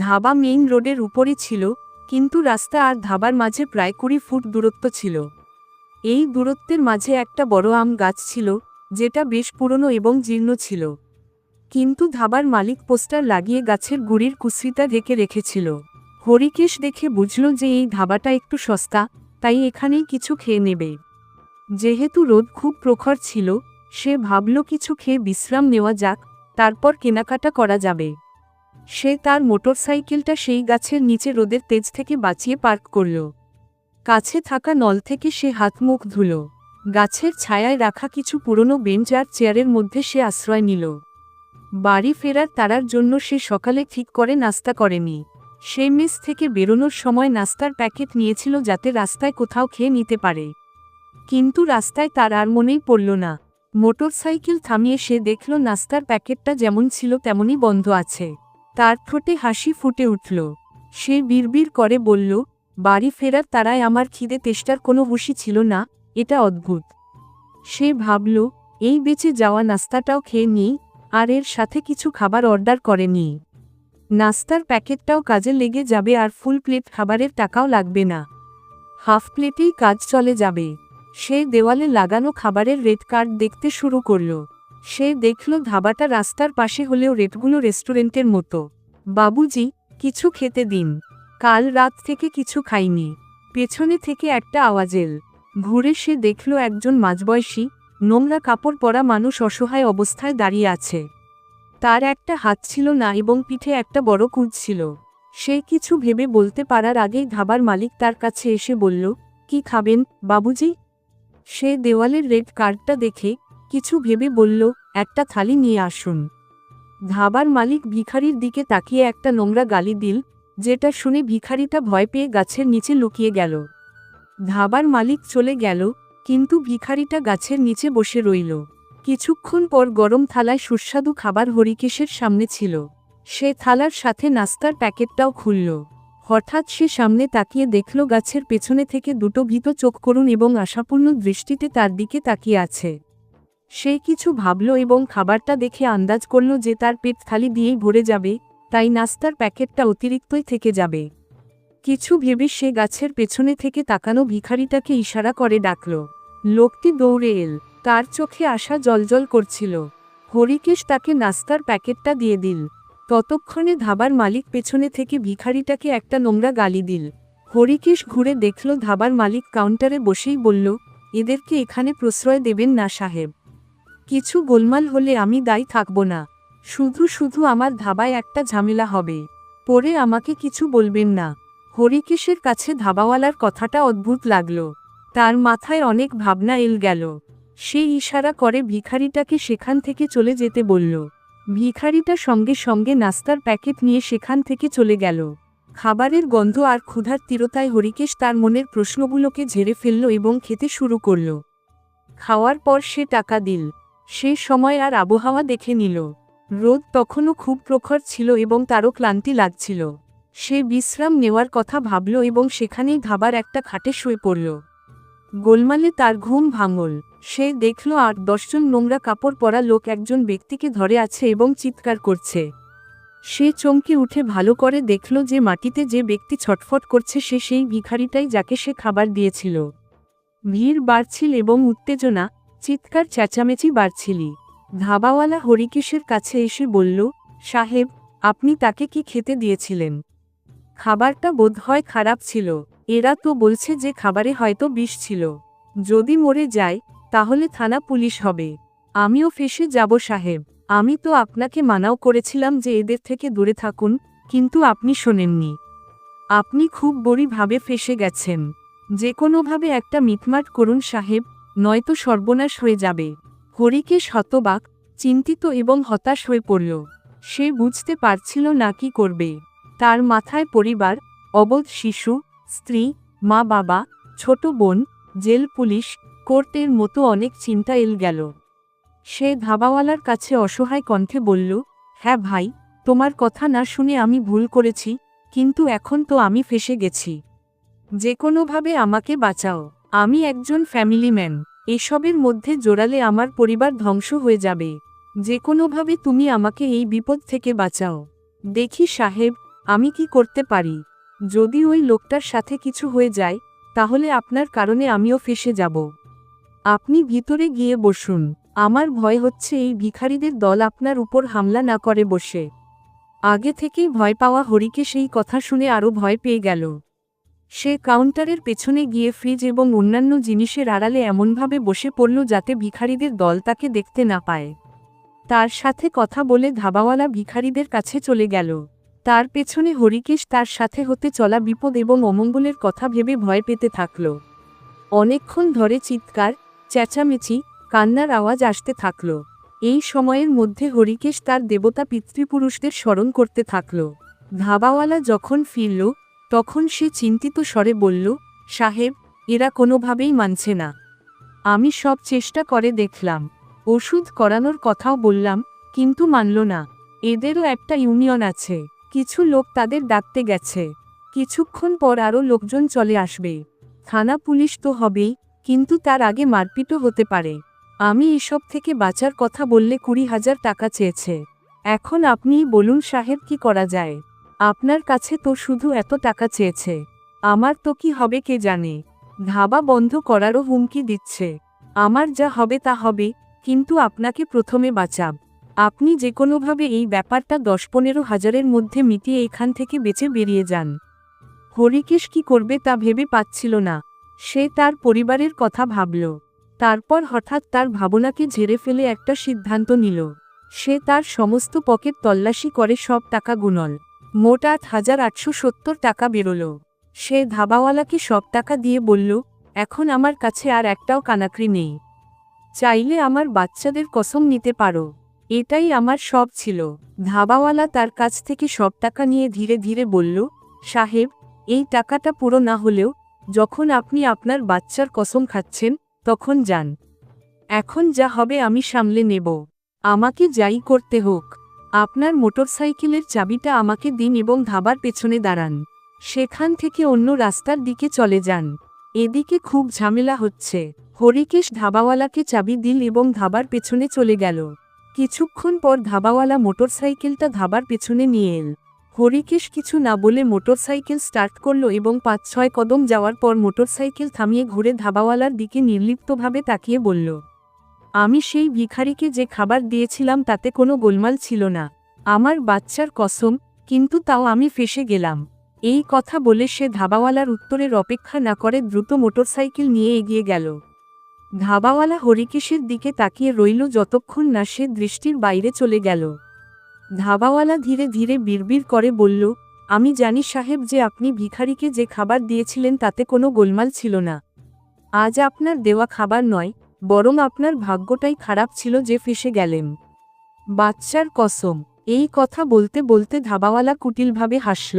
Dhaba main রোডের উপরে ছিল, কিন্তু রাস্তা আর ধাবার মাঝে প্রায় কুড়ি ফুট দূরত্ব ছিল। এই দূরত্বের মাঝে একটা বড় আম গাছ ছিল, যেটা বেশ পুরনো এবং জীর্ণ ছিল। কিন্তু ধাবার মালিক পোস্টার লাগিয়ে গাছের গুড়ির কুসরিটা ঢেকে রেখেছিল। হরিকেশ দেখে বুঝল যে এই ধাবাটা একটু সস্তা, তাই এখানেই কিছু খেয়ে নেবে। যেহেতু রোদ খুব প্রখর ছিল, সে ভাবল কিছু খেয়ে বিশ্রাম নেওয়া যাক, তারপর কেনাকাটা করা যাবে। সে তার মোটরসাইকেলটা সেই গাছের নিচে রোদের তেজ থেকে বাঁচিয়ে পার্ক করল। কাছে থাকা নল থেকে সে হাত মুখ ধুল। গাছের ছায়ায় রাখা কিছু পুরনো বেঞ্চ আর চেয়ারের মধ্যে সে আশ্রয় নিল। বাড়ি ফেরার তারার জন্য সে সকালে ঠিক করে নাস্তা করেনি। সে মেস থেকে বেরোনোর সময় নাস্তার প্যাকেট নিয়েছিল যাতে রাস্তায় কোথাও খেয়ে নিতে পারে। কিন্তু রাস্তায় তার আর মনেই পড়ল না। মোটরসাইকেল থামিয়ে সে দেখল নাস্তার প্যাকেটটা যেমন ছিল তেমনই বন্ধ আছে। তার ঠোঁটে হাসি ফুটে উঠল। সে বিড়বিড় করে বলল, বাড়ি ফেরার তারায় আমার খিদে তেষ্টার কোনো হুঁশি ছিল না, এটা অদ্ভুত। সে ভাবল, এই বেঁচে যাওয়া নাস্তাটাও খেয়ে নিই, আর এর সাথে কিছু খাবার অর্ডার করে নিই। নাস্তার প্যাকেটটাও কাজে লেগে যাবে আর ফুল প্লেট খাবারের টাকাও লাগবে না। হাফ প্লেটেই কাজ চলে যাবে। সে দেওয়ালে লাগানো খাবারের রেড কার্ড দেখতে শুরু করল। সে দেখল ধাবাটা রাস্তার পাশে হলেও রেটগুলো রেস্টুরেন্টের মতো। বাবুজি, কিছু খেতে দিন। কাল রাত থেকে কিছু খাইনি। পেছনে থেকে একটা আওয়াজ এল। ঘুরে সে দেখল একজন মাঝবয়সী, নোংরা কাপড় পরা মানুষ অসহায় অবস্থায় দাঁড়িয়ে আছে। তার একটা হাত ছিল না এবং পিঠে একটা বড় কুঁজ ছিল। সে কিছু ভেবে বলতে পারার আগেই ধাবার মালিক তার কাছে এসে বলল, কি খাবেন, বাবুজি? সে দেওয়ালের রেড কার্ডটা দেখে কিছু ভেবে বলল, একটা থালি নিয়ে আসুন। ধাবার মালিক ভিখারির দিকে তাকিয়ে একটা নোংরা গালি দিল, যেটা শুনে ভিখারিটা ভয় পেয়ে গাছের নিচে লুকিয়ে গেল। ধাবার মালিক চলে গেল, কিন্তু ভিখারিটা গাছের নিচে বসে রইল। কিছুক্ষণ পর গরম থালায় সুস্বাদু খাবার হরিকেশের সামনে ছিল। সে থালার সাথে নাস্তার প্যাকেটটাও খুলল। হঠাৎ সে সামনে তাকিয়ে দেখল গাছের পেছনে থেকে দুটো ভীত চোখ করুন এবং আশাপূর্ণ দৃষ্টিতে তার দিকে তাকিয়ে আছে। সে কিছু ভাবল এবং খাবারটা দেখে আন্দাজ করল যে তার পেট থালি দিয়েই ভরে যাবে, তাই নাস্তার প্যাকেটটা অতিরিক্তই থেকে যাবে। কিছু ভেবে সে গাছের পেছনে থেকে তাকানো ভিখারিটাকে ইশারা করে ডাকল। লোকটি দৌড়ে এল, তার চোখে আশা জলজল করছিল। হরিকেশ তাকে নাস্তার প্যাকেটটা দিয়ে দিল। ততক্ষণে ধাবার মালিক পেছনে থেকে ভিখারিটাকে একটা নোংরা গালি দিল। হরিকেশ ঘুরে দেখল ধাবার মালিক কাউন্টারে বসেই বলল, এদেরকে এখানে প্রশ্রয় দেবেন না সাহেব। কিছু গোলমাল হলে আমি দায়ী থাকব না। শুধু শুধু আমার ধাবায় একটা ঝামেলা হবে। পরে আমাকে কিছু বলবেন না। হরিকেশের কাছে ধাবাওয়ালার কথাটা অদ্ভুত লাগল। তার মাথায় অনেক ভাবনা এল গেল। সে ইশারা করে ভিখারিটাকে সেখান থেকে চলে যেতে বলল। ভিখারিটা সঙ্গে সঙ্গে নাস্তার প্যাকেট নিয়ে সেখান থেকে চলে গেল। খাবারের গন্ধ আর ক্ষুধার তীরতায় হরিকেশ তার মনের প্রশ্নগুলোকে ঝেড়ে ফেলল এবং খেতে শুরু করল। খাওয়ার পর সে টাকা দিল। সে সময় আর আবহাওয়া দেখে নিল। রোদ তখনও খুব প্রখর ছিল এবং তারও ক্লান্তি লাগছিল। সে বিশ্রাম নেওয়ার কথা ভাবল এবং সেখানেই ধাবার একটা খাটে শুয়ে পড়ল। গোলমালে তার ঘুম ভাঙল। সে দেখল আর দশজন নোংরা কাপড় পরা লোক একজন ব্যক্তিকে ধরে আছে এবং চিৎকার করছে। সে চমকে উঠে ভালো করে দেখল যে মাটিতে যে ব্যক্তি ছটফট করছে সে সেই ভিখারিটাই যাকে সে খাবার দিয়েছিল। ভিড় বাড়ছিল এবং উত্তেজনা চিৎকার চেঁচামেচি বাড়ছিলি ধাবাওয়ালা হরিকেশের কাছে এসে বলল, সাহেব, আপনি তাকে কি খেতে দিয়েছিলেন? খাবারটা বোধহয় খারাপ ছিল। এরা তো বলছে যে খাবারে হয়তো বিষ ছিল। যদি মরে যায়, তাহলে থানা পুলিশ হবে। আমিও ফেসে যাব, সাহেব। আমি তো আপনাকে মানাও করেছিলাম যে এদের থেকে দূরে থাকুন, কিন্তু আপনি শোনেননি। আপনি খুব বড়িভাবে ফেসে গেছেন। যে কোনোভাবে একটা মিটমাট করুন, সাহেব। নয়তো সর্বনাশ হয়ে যাবে। হরিকে শতবাক চিন্তিত এবং হতাশ হয়ে পড়ল। সে বুঝতে পারছিল না কি করবে। তার মাথায় পরিবার, অবধ শিশু, স্ত্রী, মা বাবা, ছোট বোন, জেল পুলিশ, কোর্টের মতো অনেক চিন্তা এল গেল। সে ধাবাওয়ালার কাছে অসহায় কণ্ঠে বলল হ্যাঁ ভাই, তোমার কথা না শুনে আমি ভুল করেছি, কিন্তু এখন তো আমি ফেসে গেছি। যে কোনোভাবে আমাকে বাঁচাও। আমি একজন ফ্যামিলি ম্যান এসবের মধ্যে জোরালে আমার পরিবার ধ্বংস হয়ে যাবে। যে কোনোভাবে তুমি আমাকে এই বিপদ থেকে বাঁচাও। দেখি সাহেব, আমি কি করতে পারি? যদি ওই লোকটার সাথে কিছু হয়ে যায়, তাহলে আপনার কারণে আমিও ফেসে যাব। আপনি ভিতরে গিয়ে বসুন। আমার ভয় হচ্ছে এই ভিখারিদের দল আপনার উপর হামলা না করে বসে। আগে থেকেই ভয় পাওয়া হরিকে সেই কথা শুনে আরও ভয় পেয়ে গেল। সে কাউন্টারের পেছনে গিয়ে ফ্রিজ এবং অন্যান্য জিনিসের আড়ালে এমনভাবে বসে পড়ল যাতে ভিখারিদের দল তাকে দেখতে না পায়। তার সাথে কথা বলে ধাবাওয়ালা ভিখারিদের কাছে চলে গেল। তার পেছনে হরিকেশ তার সাথে হতে চলা বিপদ এবং অমঙ্গলের কথা ভেবে ভয় পেতে থাকল। অনেকক্ষণ ধরে চিৎকার, চেঁচামেচি, কান্নার আওয়াজ আসতে থাকল। এই সময়ের মধ্যে হরিকেশ তার দেবতা পিতৃপুরুষদের স্মরণ করতে থাকল। ধাবাওয়ালা যখন ফিরল তখন সে চিন্তিত স্বরে বলল, সাহেব, এরা কোনোভাবেই মানছে না। আমি সব চেষ্টা করে দেখলাম। ওষুধ করানোর কথাও বললাম, কিন্তু মানল না। এদেরও একটা ইউনিয়ন আছে। কিছু লোক তাদের ডাকতে গেছে। কিছুক্ষণ পর আরও লোকজন চলে আসবে। থানা পুলিশ তো হবেই, কিন্তু তার আগে মারপিটও হতে পারে। আমি এসব থেকে বাঁচার কথা বললে কুড়ি হাজার টাকা চেয়েছে। এখন আপনিই বলুন সাহেব কি করা যায়? আপনার কাছে তো শুধু এত টাকা চেয়েছে। আমার তো কি হবে কে জানে। ধাবা বন্ধ করারও হুমকি দিচ্ছে। আমার যা হবে তা হবে, কিন্তু আপনাকে প্রথমে বাঁচাব। আপনি যে কোনোভাবে এই ব্যাপারটা দশ পনেরো হাজারের মধ্যে মিটিয়ে এখান থেকে বেঁচে বেরিয়ে যান। হরিকেশ কি করবে তা ভেবে পাচ্ছিল না। সে তার পরিবারের কথা ভাবল। তারপর হঠাৎ তার ভাবনাকে ঝেড়ে ফেলে একটা সিদ্ধান্ত নিল। সে তার সমস্ত পকেট তল্লাশি করে সব টাকা গুনল। মোট আট হাজার আটশো সত্তর টাকা বেরোল। সে ধাবাওয়ালাকে সব টাকা দিয়ে বলল, এখন আমার কাছে আর একটাও কানাকড়ি নেই। চাইলে আমার বাচ্চাদের কসম নিতে পারো। এটাই আমার সব ছিল। ধাবাওয়ালা তার কাছ থেকে সব টাকা নিয়ে ধীরে ধীরে বলল, সাহেব, এই টাকাটা পুরো না হলেও যখন আপনি আপনার বাচ্চার কসম খাচ্ছেন, তখন যান। এখন যা হবে আমি সামলে নেব। আমাকে যাই করতে হোক। আপনার মোটরসাইকেলের চাবিটা আমাকে দিন এবং ধাবার পেছনে দাঁড়ান। সেখান থেকে অন্য রাস্তার দিকে চলে যান। এদিকে খুব ঝামেলা হচ্ছে। হরিকেশ ধাবাওয়ালাকে চাবি দিল এবং ধাবার পেছনে চলে গেল। কিছুক্ষণ পর ধাবাওয়ালা মোটরসাইকেলটা ধাবার পেছনে নিয়ে এল। হরিকেশ কিছু না বলে মোটরসাইকেল স্টার্ট করল এবং পাঁচ ছয় কদম যাওয়ার পর মোটরসাইকেল থামিয়ে ঘুরে ধাবাওয়ালার দিকে নির্লিপ্তভাবে তাকিয়ে বলল আমি সেই ভিখারিকে যে খাবার দিয়েছিলাম তাতে কোনো গোলমাল ছিল না। আমার বাচ্চার কসম, কিন্তু তাও আমি ফেসে গেলাম। এই কথা বলে সে ধাবাওয়ালার উত্তরের অপেক্ষা না করে দ্রুত মোটরসাইকেল নিয়ে এগিয়ে গেল। ধাবাওয়ালা হরিকেশের দিকে তাকিয়ে রইল যতক্ষণ না সে দৃষ্টির বাইরে চলে গেল। ধাবাওয়ালা ধীরে ধীরে বিড়বিড় করে বলল, আমি জানি সাহেব যে আপনি ভিখারিকে যে খাবার দিয়েছিলেন তাতে কোনো গোলমাল ছিল না। আজ আপনার দেওয়া খাবার নয় বরং আপনার ভাগ্যটাই খারাপ ছিল যে ফেসে গেলেন। বাচ্চার কসম, এই কথা বলতে বলতে ধাবাওয়ালা কুটিলভাবে হাসল।